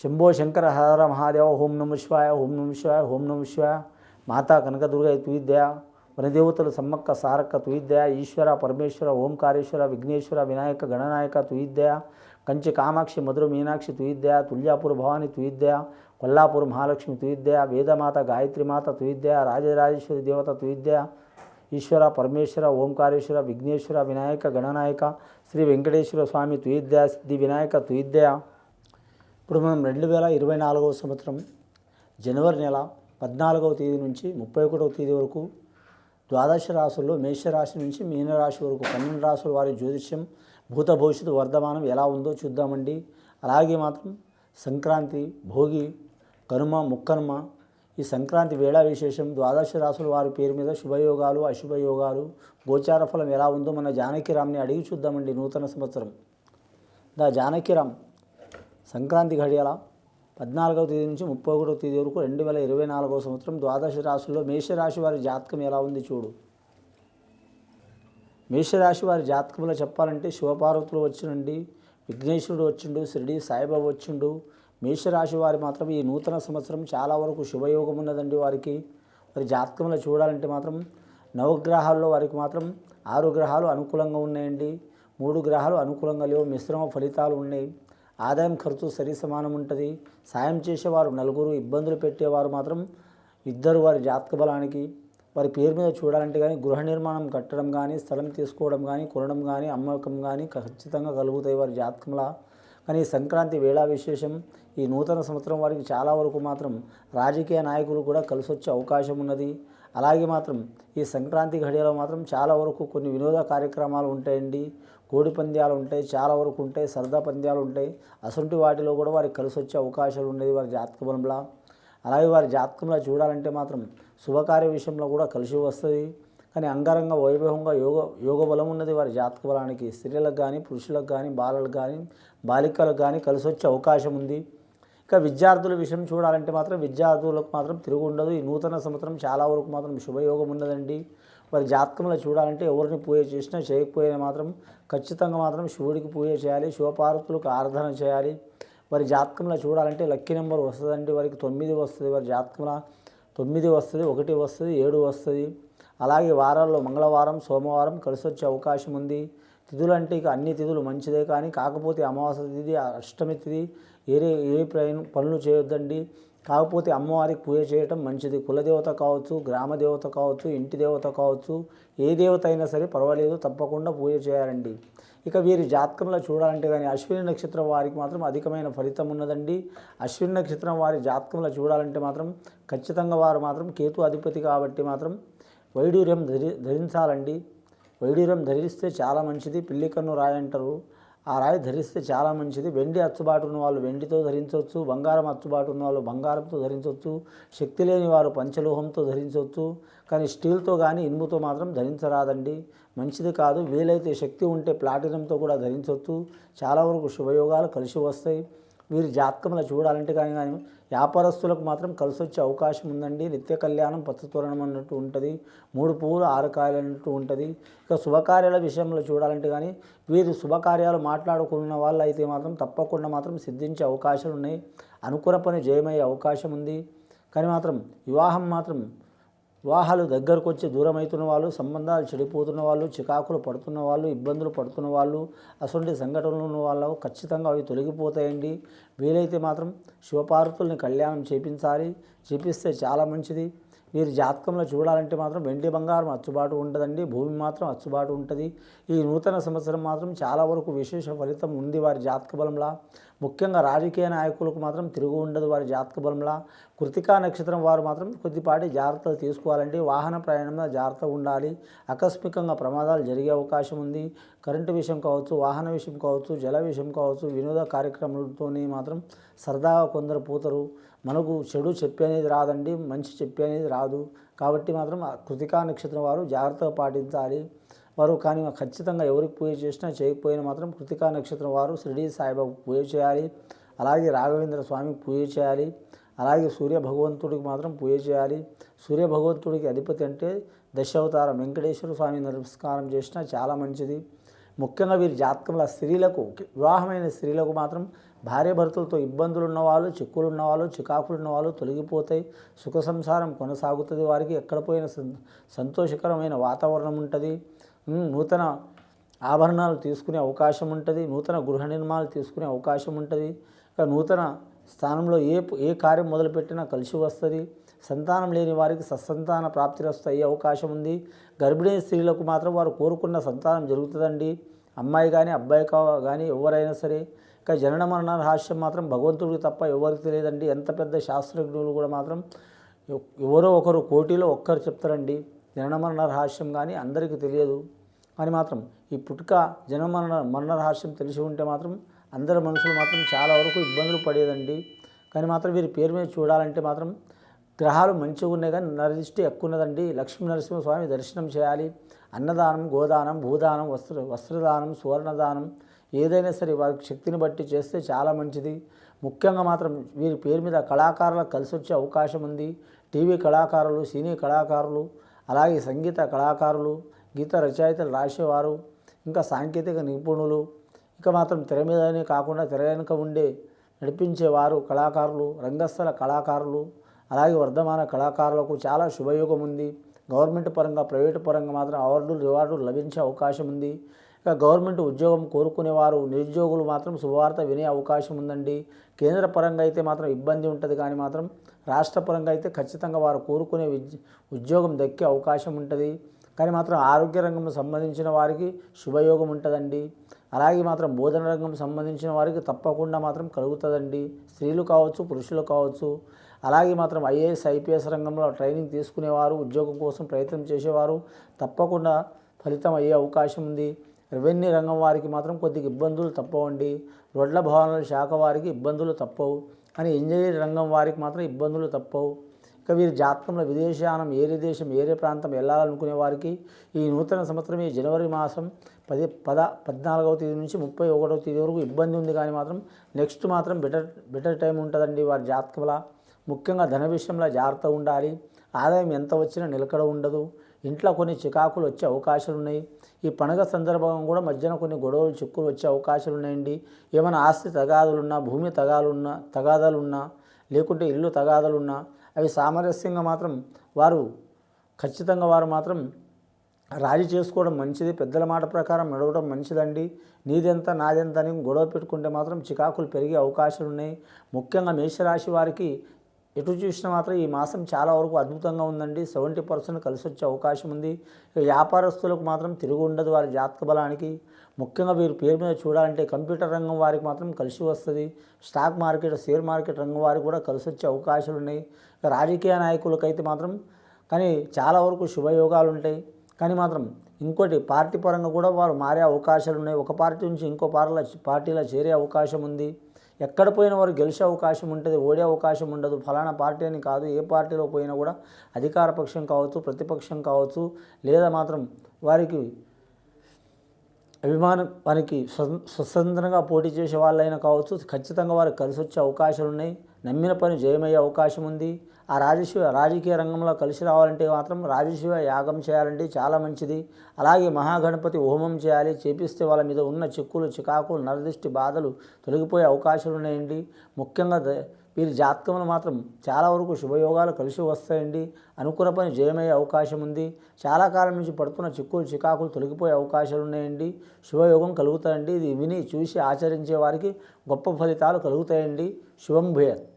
శంభో శంకర హర మహాదేవ ఓం నమ శివాయ ఓం నమ శివాయ ఓం నమ శివాయ మాతా కనకదుర్గ తుయిద్య వనదేవతలు సమ్మక్క సారక్క తుయిద్య ఈశ్వర పరమేశ్వర ఓంకారేశ్వర విఘ్నేశ్వర వినాయక గణనాయక తుయిద్య కంచి కామాక్షి మధుర మీనాక్షి తుయిద్య తుల్యాపూర్ భవాని తుయిద్య కొల్లాపూర్ మహాలక్ష్మి తుయిద్య వేదమాత గాయత్రిమాత తుయిద్య రాజరాజేశ్వరి దేవత తుయిద్య ఈశ్వర పరమేశ్వర ఓంకారేశ్వర విఘ్నేశ్వర వినాయక గణనాయక శ్రీ వెంకటేశ్వర స్వామి తుయిద్య సిద్ధి వినాయక తుయిద్య ఇప్పుడు మనం రెండు వేల ఇరవై నాలుగవ సంవత్సరం జనవరి నెల పద్నాలుగవ తేదీ నుంచి ముప్పై ఒకటవ తేదీ వరకు ద్వాదశ రాశుల్లో మేషరాశి నుంచి మీనరాశి వరకు పన్నెండు రాశుల వారి జ్యోతిష్యం భూత భవిష్యత్తు వర్ధమానం ఎలా ఉందో చూద్దామండి. అలాగే మాత్రం సంక్రాంతి భోగి కనుమ ముక్కనుమ ఈ సంక్రాంతి వేళ విశేషం ద్వాదశ రాశుల వారి పేరు మీద శుభయోగాలు అశుభయోగాలు గోచార ఫలం ఎలా ఉందో మన జానకిరామ్ని అడిగి చూద్దామండి నూతన సంవత్సరం. దా జానకిరామ్ సంక్రాంతి ఘడియల పద్నాలుగవ తేదీ నుంచి ముప్పై ఒకటవ తేదీ వరకు రెండు వేల ఇరవై నాలుగవ సంవత్సరం ద్వాదశ రాశుల్లో మేషరాశి వారి జాతకం ఎలా ఉంది చూడు. మేషరాశి వారి జాతకంలో చెప్పాలంటే శివపార్వతులు వచ్చినండి విఘ్నేశ్వరుడు వచ్చిండు షిరిడి సాయిబాబా వచ్చిండు. మేషరాశి వారి మాత్రం ఈ నూతన సంవత్సరం చాలా వరకు శుభయోగం ఉన్నదండి వారికి. వారి జాతకంలో చూడాలంటే మాత్రం నవగ్రహాల్లో వారికి మాత్రం ఆరు గ్రహాలు అనుకూలంగా ఉన్నాయండి. మూడు గ్రహాలు అనుకూలంగా లేవు మిశ్రమ ఫలితాలు ఉన్నాయి. ఆదాయం ఖర్చు సరి సమానం ఉంటుంది. సాయం చేసేవారు నలుగురు ఇబ్బందులు పెట్టేవారు మాత్రం ఇద్దరు వారి జాతక బలానికి వారి పేరు మీద చూడాలంటే కానీ గృహ నిర్మాణం కట్టడం కానీ స్థలం తీసుకోవడం కానీ కొనడం కానీ అమ్మకం కానీ ఖచ్చితంగా కలుగుతాయి వారి జాతకంలా. కానీ ఈ సంక్రాంతి వేళా విశేషం ఈ నూతన సంవత్సరం వారికి చాలా వరకు మాత్రం రాజకీయ నాయకులు కూడా కలిసి వచ్చే అవకాశం ఉన్నది. అలాగే మాత్రం ఈ సంక్రాంతి ఘడియలో మాత్రం చాలా వరకు కొన్ని వినోద కార్యక్రమాలు ఉంటాయండి. కోడి పంద్యాలు ఉంటాయి చాలా వరకు ఉంటాయి సరదా పంద్యాలు ఉంటాయి. అసంటి వాటిలో కూడా వారికి కలిసి వచ్చే అవకాశాలు ఉండేది వారి జాతక బలంలా. అలాగే వారి జాతకంలో చూడాలంటే మాత్రం శుభకార్య విషయంలో కూడా కలిసి వస్తుంది. కానీ అంగరంగ వైభవంగా యోగ యోగ బలం ఉన్నది వారి జాతక బలానికి. స్త్రీలకు కానీ పురుషులకు కానీ బాలలకు కానీ బాలికలకు కానీ కలిసి వచ్చే అవకాశం ఉంది. ఇక విద్యార్థుల విషయం చూడాలంటే మాత్రం విద్యార్థులకు మాత్రం తిరుగు ఉండదు ఈ నూతన సంవత్సరం చాలా వరకు మాత్రం శుభయోగం ఉన్నదండి. వారి జాతకంలో చూడాలంటే ఎవరిని పూజ చేసినా చేయకపోయినా మాత్రం ఖచ్చితంగా మాత్రం శివుడికి పూజ చేయాలి శివపార్వతులకు ఆరాధన చేయాలి. వారి జాతకంలో చూడాలంటే లక్కీ నెంబర్ వస్తుందండి వారికి. తొమ్మిది వస్తుంది వారి జాతకంలో. తొమ్మిది వస్తుంది ఒకటి వస్తుంది ఏడు వస్తుంది. అలాగే వారాల్లో మంగళవారం సోమవారం కలిసి వచ్చే అవకాశం ఉంది. తిథులు అంటే ఇక అన్ని తిథులు మంచిదే కానీ కాకపోతే అమావాస్య తిథి అష్టమి తిథి ఏరే ఏ ప్రయాణం పనులు చేయొద్దండి. కాకపోతే అమ్మవారికి పూజ చేయటం మంచిది. కులదేవత కావచ్చు గ్రామ దేవత కావచ్చు ఇంటి దేవత కావచ్చు ఏ దేవత అయినా సరే పర్వాలేదు తప్పకుండా పూజ చేయాలండి. ఇక వీరి జాతకంలో చూడాలంటే కానీ అశ్విని నక్షత్రం వారికి మాత్రం అధికమైన ఫలితం ఉన్నదండి. అశ్విని నక్షత్రం వారి జాతకంలో చూడాలంటే మాత్రం ఖచ్చితంగా వారు మాత్రం కేతు అధిపతి కాబట్టి మాత్రం వైడూర్యం ధరి ధరించాలండి. వైడూర్యం ధరిస్తే చాలా మంచిది. పిల్లి కన్ను ఆ రాయి ధరిస్తే చాలా మంచిది. వెండి అచ్చుబాటు ఉన్న వాళ్ళు వెండితో ధరించవచ్చు బంగారం అచ్చుబాటు ఉన్న వాళ్ళు బంగారంతో ధరించవచ్చు శక్తి లేని వారు పంచలోహంతో ధరించవచ్చు. కానీ స్టీల్తో కానీ ఇనుముతో మాత్రం ధరించరాదండి. మంచిది కాదు. వీలైతే శక్తి ఉంటే ప్లాటినంతో కూడా ధరించవచ్చు. చాలా వరకు శుభయోగాలు కలిసి వస్తాయి. వీరి జాతకంలో చూడాలంటే కానీ కానీ వ్యాపారస్తులకు మాత్రం కలిసి వచ్చే అవకాశం ఉందండి. నిత్య కళ్యాణం పచ్చతోరణం అన్నట్టు ఉంటుంది. మూడు పువ్వులు ఆరు కాయలు అన్నట్టు ఉంటుంది. ఇక శుభకార్యాల విషయంలో చూడాలంటే కానీ వీరు శుభకార్యాలు మాట్లాడుకున్న వాళ్ళు అయితే మాత్రం తప్పకుండా మాత్రం సిద్ధించే అవకాశాలు ఉన్నాయి. అనుకున్న పని జయమయ్యే అవకాశం ఉంది. కానీ మాత్రం వివాహం మాత్రం వివాహాలు దగ్గరకు వచ్చి దూరం అవుతున్న వాళ్ళు సంబంధాలు చెడిపోతున్న వాళ్ళు చికాకులు పడుతున్న వాళ్ళు ఇబ్బందులు పడుతున్న వాళ్ళు అసలు సంఘటనలు ఉన్న వాళ్ళు ఖచ్చితంగా అవి తొలగిపోతాయండి. వీలైతే మాత్రం శివపార్వతుల్ని కళ్యాణం చేపించాలి. చేపిస్తే చాలా మంచిది. వీరి జాతకంలో చూడాలంటే మాత్రం వెండి బంగారం అచ్చుబాటు ఉండదండి. భూమి మాత్రం అచ్చుబాటు ఉంటుంది. ఈ నూతన సంవత్సరం మాత్రం చాలా వరకు విశేష ఫలితం ఉంది వారి జాతక బలంలా. ముఖ్యంగా రాజకీయ నాయకులకు మాత్రం తిరుగు ఉండదు వారి జాతక బలంలా. కృతికా నక్షత్రం వారు మాత్రం కొద్దిపాటి జాగ్రత్తలు తీసుకోవాలంటే వాహన ప్రయాణంలో జాగ్రత్తగా ఉండాలి. ఆకస్మికంగా ప్రమాదాలు జరిగే అవకాశం ఉంది. కరెంటు విషయం కావచ్చు వాహన విషయం కావచ్చు జల విషయం కావచ్చు వినోద కార్యక్రమాలతోనే మాత్రం సరదాగా కొందరు పోతారు. మనకు చెడు చెప్పి అనేది రాదండి. మంచి చెప్పి అనేది రాదు. కాబట్టి మాత్రం కృతికా నక్షత్రం వారు జాగ్రత్తగా పాటించాలి. వారు కానీ ఖచ్చితంగా ఎవరికి పూజ చేసినా చేయకపోయినా మాత్రం కృతికా నక్షత్రం వారు షిరిడి సాయిబాబు పూజ చేయాలి. అలాగే రాఘవేంద్ర స్వామికి పూజ చేయాలి. అలాగే సూర్య భగవంతుడికి మాత్రం పూజ చేయాలి. సూర్య భగవంతుడికి అధిపతి అంటే దశావతారం వెంకటేశ్వర స్వామి నమస్కారం చేసినా చాలా మంచిది. ముఖ్యంగా వీరి జాతకంలో స్త్రీలకు వివాహమైన స్త్రీలకు మాత్రం భార్యభర్తలతో ఇబ్బందులు ఉన్నవాళ్ళు చిక్కులు ఉన్నవాళ్ళు చికాకులు ఉన్నవాళ్ళు తొలగిపోతాయి. సుఖ సంసారం కొనసాగుతుంది వారికి. ఎక్కడ పోయిన సంతోషకరమైన వాతావరణం ఉంటుంది. నూతన ఆభరణాలు తీసుకునే అవకాశం ఉంటుంది. నూతన గృహ నిర్మాణాలు తీసుకునే అవకాశం ఉంటుంది. ఇక నూతన స్థానంలో ఏ ఏ కార్యం మొదలుపెట్టినా కలిసి వస్తుంది. సంతానం లేని వారికి సత్సంతాన ప్రాప్తిరస్తు అయ్యే అవకాశం ఉంది. గర్భిణీ స్త్రీలకు మాత్రం వారు కోరుకున్న సంతానం జరుగుతుందండి. అమ్మాయి కానీ అబ్బాయి కానీ ఎవరైనా సరే ఇంకా జనన మరణ రహస్యం మాత్రం భగవంతుడికి తప్ప ఎవరికి తెలియదండి. ఎంత పెద్ద శాస్త్రజ్ఞులు కూడా మాత్రం ఎవరో ఒకరు కోటిలో ఒక్కరు చెప్తారండి జనన మరణ రహస్యం కానీ అందరికీ తెలియదు. కానీ మాత్రం ఈ పుట్టుక జనన మరణ మరణ రహస్యం తెలిసి ఉంటే మాత్రం అందరి మనుషులు మాత్రం చాలా వరకు ఇబ్బందులు పడేదండి. కానీ మాత్రం వీరి పేరు మీద చూడాలంటే మాత్రం గ్రహాలు మంచిగా ఉన్నాయి కానీ నరదిష్టి ఎక్కువ ఉన్నదండి. లక్ష్మీ నరసింహస్వామి దర్శనం చేయాలి. అన్నదానం గోదానం భూదానం వస్త్ర వస్త్రదానం సువర్ణదానం ఏదైనా సరే వారికి శక్తిని బట్టి చేస్తే చాలా మంచిది. ముఖ్యంగా మాత్రం వీరి పేరు మీద కళాకారులకు కలిసి వచ్చే అవకాశం ఉంది. టీవీ కళాకారులు సినీ కళాకారులు అలాగే సంగీత కళాకారులు గీత రచయితలు రాసేవారు ఇంకా సాంకేతిక నిపుణులు ఇక మాత్రం తెర మీదనే కాకుండా తెర వెనుక ఉండే నడిపించేవారు కళాకారులు రంగస్థల కళాకారులు అలాగే వర్ధమాన కళాకారులకు చాలా శుభయోగం ఉంది. గవర్నమెంట్ పరంగా ప్రైవేటు పరంగా మాత్రం అవార్డులు రివార్డులు లభించే అవకాశం ఉంది. ఇక గవర్నమెంట్ ఉద్యోగం కోరుకునేవారు. నిరుద్యోగులు మాత్రం శుభవార్త వినే అవకాశం ఉందండి. కేంద్ర పరంగా అయితే మాత్రం ఇబ్బంది ఉంటుంది కానీ మాత్రం రాష్ట్ర పరంగా అయితే ఖచ్చితంగా వారు కోరుకునే విద్య ఉద్యోగం దక్కే అవకాశం ఉంటుంది. కానీ మాత్రం ఆరోగ్య రంగం సంబంధించిన వారికి శుభయోగం ఉంటుందండి. అలాగే మాత్రం బోధన రంగం సంబంధించిన వారికి తప్పకుండా మాత్రం కలుగుతుందండి. స్త్రీలు కావచ్చు పురుషులు కావచ్చు. అలాగే మాత్రం ఐఏఎస్ ఐపీఎస్ రంగంలో ట్రైనింగ్ తీసుకునేవారు ఉద్యోగం కోసం ప్రయత్నం చేసేవారు. తప్పకుండా ఫలితం అయ్యే అవకాశం ఉంది. రెవెన్యూ రంగం వారికి మాత్రం కొద్దిగా ఇబ్బందులు తప్పవండి. రోడ్ల భవనాల శాఖ వారికి ఇబ్బందులు తప్పవు. కానీ ఇంజనీరింగ్ రంగం వారికి మాత్రం ఇబ్బందులు తప్పవు. ఇక వీరి జాతకంలో విదేశానం ఏరే దేశం ఏరే ప్రాంతం వెళ్ళాలనుకునే వారికి ఈ నూతన సంవత్సరం ఈ జనవరి మాసం పది పద పద్నాలుగవ తేదీ నుంచి ముప్పై ఒకటవ తేదీ వరకు ఇబ్బంది ఉంది. కానీ మాత్రం నెక్స్ట్ మాత్రం బెటర్ బెటర్ టైం ఉంటుందండి వారి జాతకంలో. ముఖ్యంగా ధన విషయంలో జాగ్రత్త ఉండాలి. ఆదాయం ఎంత వచ్చినా నిలకడ ఉండదు. ఇంట్లో కొన్ని చికాకులు వచ్చే అవకాశాలు ఉన్నాయి ఈ పండుగ సందర్భంగా కూడా మధ్యన కొన్ని గొడవలు చిక్కులు వచ్చే అవకాశాలు ఉన్నాయండి. ఏమైనా ఆస్తి తగాదులున్నా భూమి తగాలున్నా తగాదాలున్నా లేకుంటే ఇల్లు తగాదాలున్నా అవి సామరస్యంగా మాత్రం వారు ఖచ్చితంగా వారు మాత్రం రాజీ చేసుకోవడం మంచిది. పెద్దల మాట ప్రకారం నడవడం మంచిదండి. నీదెంత నాదెంత అని గొడవ పెట్టుకుంటే మాత్రం చికాకులు పెరిగే అవకాశాలు ఉన్నాయి ముఖ్యంగా మేషరాశి వారికి ఎటు చూసినా మాత్రం ఈ మాసం చాలా వరకు అద్భుతంగా ఉందండి. సెవెంటీ పర్సెంట్ కలిసి వచ్చే అవకాశం ఉంది. వ్యాపారస్తులకు మాత్రం తిరుగు ఉండదు వారి జాతక బలానికి. ముఖ్యంగా వీరి పేరు మీద చూడాలంటే కంప్యూటర్ రంగం వారికి మాత్రం కలిసి వస్తుంది. స్టాక్ మార్కెట్ షేర్ మార్కెట్ రంగం వారికి కూడా కలిసి వచ్చే అవకాశాలు ఉన్నాయి. రాజకీయ నాయకులకైతే మాత్రం కానీ చాలా వరకు శుభయోగాలు ఉంటాయి. కానీ మాత్రం ఇంకోటి పార్టీ పరంగా కూడా వారు మారే అవకాశాలు ఉన్నాయి. ఒక పార్టీ నుంచి ఇంకో పార్టీలో పార్టీలో చేరే అవకాశం ఉంది. ఎక్కడ పోయినా వారు గెలిచే అవకాశం ఉంటుంది ఓడే అవకాశం ఉండదు. ఫలానా పార్టీ అని కాదు ఏ పార్టీలో పోయినా కూడా అధికార పక్షం కావచ్చు ప్రతిపక్షం కావచ్చు లేదా మాత్రం వారికి అభిమానం వారికి స్వ- స్వతంత్రంగా పోటీ చేసే వాళ్ళైనా కావచ్చు ఖచ్చితంగా వారికి కలిసి వచ్చే అవకాశాలు ఉన్నాయి నమ్మిన పని జయమయ్యే అవకాశం ఉంది. ఆ రాజశివ రాజకీయ రంగంలో కలిసి రావాలంటే మాత్రం రాజశివ యాగం చేయాలంటే చాలా మంచిది. అలాగే మహాగణపతి హోమం చేయాలి చేపిస్తే వాళ్ళ మీద ఉన్న చిక్కులు చికాకులు నరదిష్టి బాధలు తొలగిపోయే అవకాశాలు ఉన్నాయండి. ముఖ్యంగా వీరి జాతకంలో మాత్రం చాలా వరకు శుభయోగాలు కలిసి వస్తాయండి. అనుకూల పని జయమయ్యే అవకాశం ఉంది. చాలా కాలం నుంచి పడుతున్న చిక్కులు చికాకులు తొలగిపోయే అవకాశాలు ఉన్నాయండి. శుభయోగం కలుగుతాయండి. ఇది విని చూసి ఆచరించే వారికి గొప్ప ఫలితాలు కలుగుతాయండి. శుభం భూయత్.